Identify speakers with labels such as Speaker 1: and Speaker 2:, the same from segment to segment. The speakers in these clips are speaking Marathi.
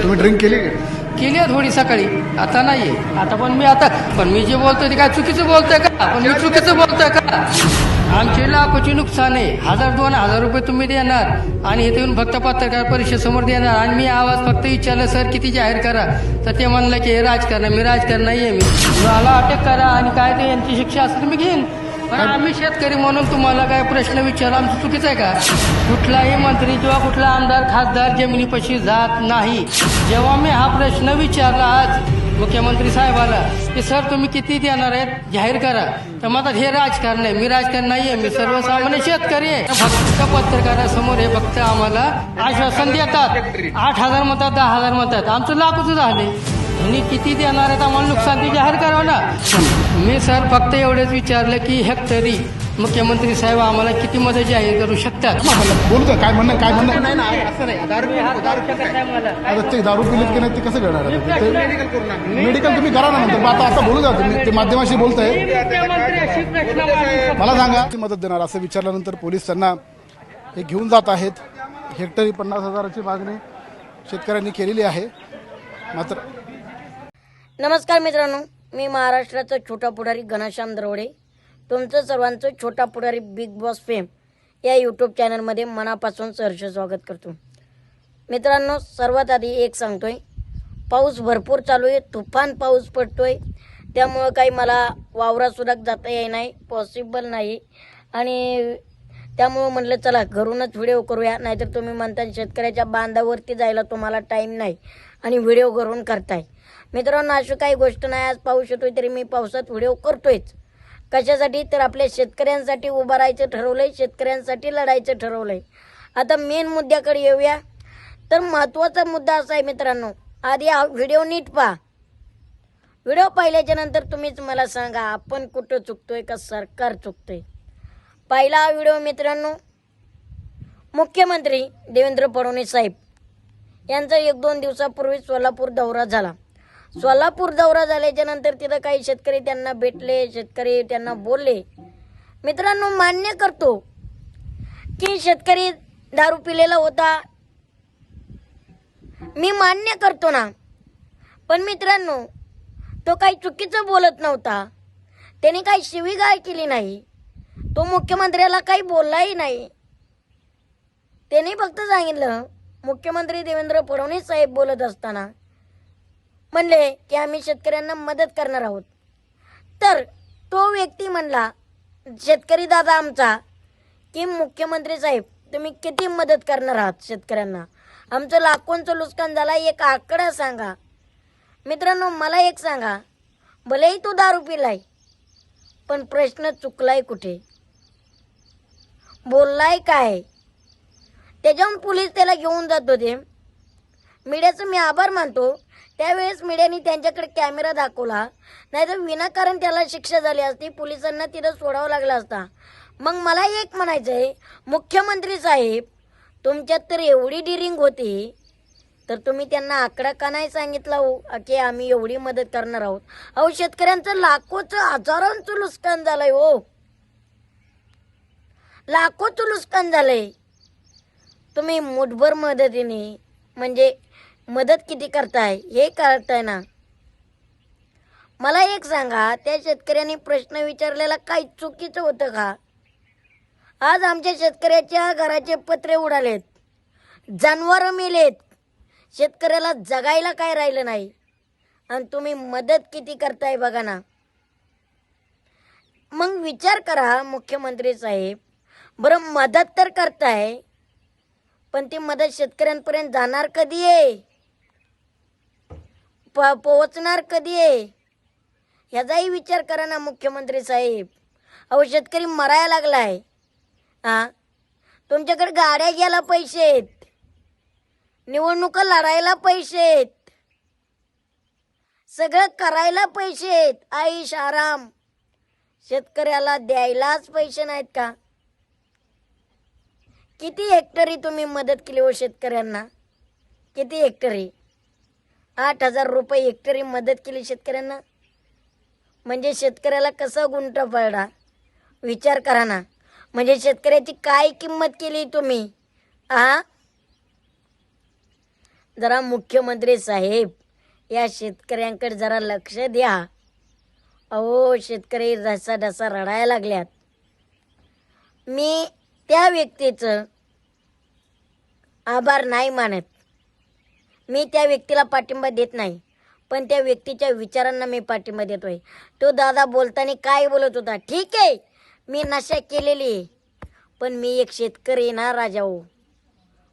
Speaker 1: तुम्ही ड्रिंक केली
Speaker 2: केली आहे थोडी सकाळी. आता नाहीये. आता पण मी आता पण मी जे बोलतोय ते काय चुकीचं बोलतोय का? पण मी चुकीचं बोलतोय का? आमचे लाखोची नुकसान आहे. हजार दोन हजार रुपये तुम्ही देणार आणि इथे येऊन फक्त पत्रकार परिषदेसमोर देणार आणि मी आवाज फक्त विचारलं सर किती जाहीर करा? तर ते म्हणलं की हे राजकारण मी राजकारण नाहीये. मी मला अटक करा आणि काय ते यांची शिक्षा असेल मी घेईन. पण आम्ही शेतकरी म्हणून तुम्हाला काय प्रश्न विचार आमचं चुकीचं आहे का? कुठलाही मंत्री किंवा कुठला आमदार खासदार जमिनीपाशी जात नाही. जेव्हा मी हा प्रश्न विचारला आज मुख्यमंत्री साहेबाला की सर तुम्ही किती देणार आहेत? जाहीर करा. तर मग हे राजकारण आहे. मी राजकारण नाहीये. मी सर्वसामान्य शेतकरी आहे. फक्त पत्रकारासमोर हे फक्त आम्हाला आश्वासन देतात. आठ हजार म्हणतात दहा हजार म्हणतात. आमचं लाखच झाले आणि किती देणार आहेत आम्हाला नुकसान ते जाहीर करावं ना. मी सर फक्त एवढेच विचारलं की हेक्टरी मुख्यमंत्री साहेब आम्हाला किती मदत जाहीर करू शकतात?
Speaker 1: बोलू का? काय म्हणणं काय म्हणणं
Speaker 2: नाही नाही असं नाही. दारू हात घालू शकत नाही मला.
Speaker 1: आता ते दारू पिलेत की नाही ते कसं करणार? ते मेडिकल तुम्ही करा ना नंतर. मग आता आता बोलू द्या तुम्ही. ते माध्यमाशी बोलताय. मला सांगा. किती मदत देणार? असं विचारल्यानंतर पोलीस त्यांना हे घेऊन जात आहेत. हेक्टरी पन्नास हजाराची मागणी शेतकऱ्यांनी केलेली आहे. मात्र
Speaker 3: नमस्कार मित्रांनो मी महाराष्ट्राचा छोटा पुढारी घनश्याम दरोडे. तुमचं सर्वांचं Chhota Pudhari Bigg Boss fame या यूट्यूब चॅनलमध्ये मनापासून सहर्ष स्वागत करतो. मित्रांनो सर्वात आधी एक सांगतोय पाऊस भरपूर चालू आहे तुफान पाऊस पडतोय त्यामुळं काही मला वावरासुद्धा जाता येई नाही पॉसिबल नाही. आणि त्यामुळं म्हणलं चला घरूनच व्हिडिओ करूया नाहीतर तुम्ही म्हणता शेतकऱ्याच्या बांधावरती जायला तुम्हाला टाईम नाही. आणि व्हिडिओ घरून करताय. मित्रांनो अशी काही गोष्ट नाही आज पाऊस येतोय तरी मी पावसात व्हिडिओ करतोयच. कशासाठी? तर आपल्या शेतकऱ्यांसाठी उभं राहायचं ठरवलंय शेतकऱ्यांसाठी लढायचं ठरवलंय. आता मेन मुद्द्याकडे येऊया. तर महत्त्वाचा मुद्दा असा आहे मित्रांनो आधी हा व्हिडिओ नीट पहा. व्हिडिओ पाहिल्याच्या नंतर तुम्हीच मला सांगा आपण कुठं चुकतोय का सरकार चुकतोय? पहिला हा व्हिडिओ मित्रांनो मुख्यमंत्री देवेंद्र फडणवीस साहेब. यांचा एक दोन दिवसापूर्वी सोलापूर दौरा झाला. सोलापूर दौरा झाल्याच्यानंतर तिथं काही शेतकरी त्यांना भेटले शेतकरी त्यांना बोलले. मित्रांनो मान्य करतो की शेतकरी दारू पिलेला होता. मी मान्य करतो ना. पण मित्रांनो तो काही चुकीचं बोलत नव्हता. त्याने काही शिवीगाळ केली नाही. तो मुख्यमंत्र्याला काही बोललाही नाही. त्याने फक्त सांगितलं मुख्यमंत्री देवेंद्र फडणवीस साहेब बोलत असताना म्हणले की आम्ही शेतकऱ्यांना मदत करणार आहोत. तर तो व्यक्ती म्हणला शेतकरी दादा आमचा की मुख्यमंत्री साहेब तुम्ही किती मदत करणार आहात शेतकऱ्यांना? आमचं लाखोंचं नुकसान झालं एक आकडा सांगा. मित्रांनो मला एक सांगा भलेही तो दारू पिलाय पण प्रश्न चुकलाय कुठे? बोललाय काय? त्याच्याहून पोलीस त्याला घेऊन जात होते. मीडियाचं मी आभार मानतो. त्यावेळेस मीडियाने त्यांच्याकडे कॅमेरा दाखवला. नाहीतर विनाकारण त्याला शिक्षा झाली असती. पोलिसांना तिथं सोडावं लागला असता. मग मला एक म्हणायचं आहे मुख्यमंत्री साहेब तुमच्यात तर एवढी डिरिंग होती. तर तुम्ही त्यांना आकडा का नाही सांगितला हो? की आम्ही एवढी मदत करणार आहोत. अहो शेतकऱ्यांचं लाखोचं हजारांचं नुकसान झालंय हो. लाखोचं नुकसान झालंय. तुम्ही मुठभर मदतीने म्हणजे मदत किती करताय हे करताय ना? मला एक सांगा त्या शेतकऱ्याने प्रश्न विचारलेला काही चुकीचं होतं का? आज आमच्या शेतकऱ्याच्या घराचे पत्रे उडालेत जनावरं मेलेत शेतकऱ्याला जगायला काय राहिलं नाही. आणि तुम्ही मदत किती करताय बघा ना. मग विचार करा मुख्यमंत्री साहेब. बरं मदत तर करताय पण ती मदत शेतकऱ्यांपर्यंत जाणार कधी आहे? प पोहोचणार कधी आहे? ह्याचाही विचार करा ना मुख्यमंत्री साहेब. अहो शेतकरी मरायला लागलाय. हा तुमच्याकडे गाड्या घ्यायला पैसे आहेत. निवडणुका लढायला पैसे आहेत. सगळं करायला पैसे आहेत. आईश आराम. शेतकऱ्याला द्यायलाच पैसे नाहीत का? किती हेक्टरी तुम्ही मदत केली हो शेतकऱ्यांना? किती हेक्टरी? आठ हजार रुपये हेक्टरी मदत केली शेतकऱ्यांना? म्हणजे शेतकऱ्याला कसा गुंट पडला? विचार करा ना. म्हणजे शेतकऱ्याची काय किंमत केली तुम्ही? आ? जरा मुख्यमंत्री साहेब या शेतकऱ्यांकडे जरा लक्ष द्या. अहो शेतकरी ढसा ढसा रडायला लागल्यात. मी त्या व्यक्तीचं आभार नाही मानत. मी त्या व्यक्तीला पाठिंबा देत नाही पण त्या व्यक्तीच्या विचारांना मी पाठिंबा देतोय. तो दादा बोलताना काय बोलत होता? ठीक आहे मी नशा केलेली आहे पण मी एक शेतकरी आहे ना राजाओ हो.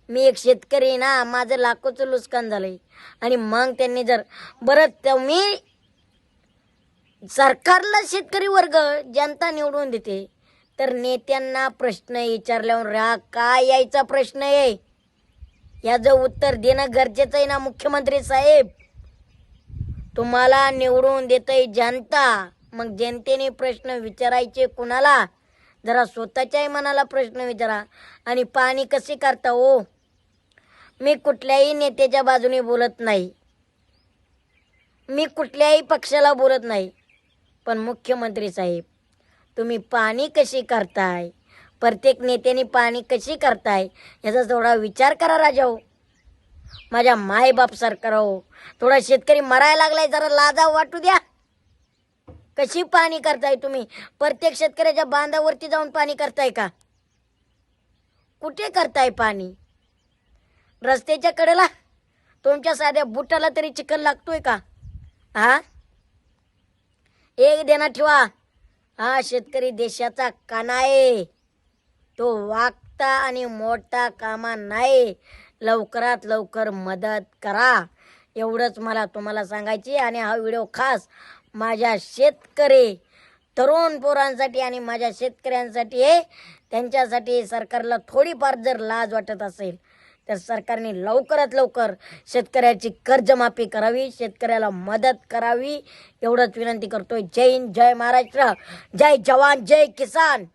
Speaker 3: मी एक शेतकरी आहे ना माझं लाखोचं नुकसान झालंय. आणि मग त्यांनी जर बरं मी सरकारला शेतकरी वर्ग जनता निवडून देते. तर नेत्यांना प्रश्न विचारल्यावर राग काय यायचा प्रश्न आहे. ह्याचं उत्तर देणं गरजेचं आहे ना मुख्यमंत्री साहेब? तुम्हाला निवडून देतय जनता. मग जनतेने प्रश्न विचारायचे कुणाला? जरा स्वतःच्याही मनाला प्रश्न विचारा. आणि पाणी कसे करता हो? मी कुठल्याही नेत्याच्या बाजूने बोलत नाही. मी कुठल्याही पक्षाला बोलत नाही. पण मुख्यमंत्री साहेब तुम्ही पाणी कशी करताय? प्रत्येक नेत्याने पाणी कशी करताय याचा थोडा विचार करा राजा माझ्या मायबाप सरकार हो थोडा शेतकरी मरायला लागलाय जरा लाजा वाटू द्या. कशी पाणी करताय तुम्ही? प्रत्येक शेतकऱ्याच्या बांधावरती जाऊन पाणी करताय का? कुठे करताय पाणी? रस्त्याच्या कडेला? तुमच्या साध्या बुटाला तरी चिखल लागतोय का? हा एक देना ठेवा. हा शेतकरी देशाचा काना आहे. तो वागता आणि मोठा कामा नाही. लवकरात लवकर मदत करा. एवढंच मला तुम्हाला सांगायची आणि हा व्हिडिओ खास माझ्या शेतकरी तरुण पोरांसाठी आणि माझ्या शेतकऱ्यांसाठी आहे. त्यांच्यासाठी सरकारला थोडीफार जर लाज वाटत असेल तर सरकारने लवकरात लवकर शेतकऱ्याची कर्जमाफी करावी शेतकऱ्याला मदत करावी. एवढंच विनंती करतोय. जय हिंद जय महाराष्ट्र जय जवान जय किसान.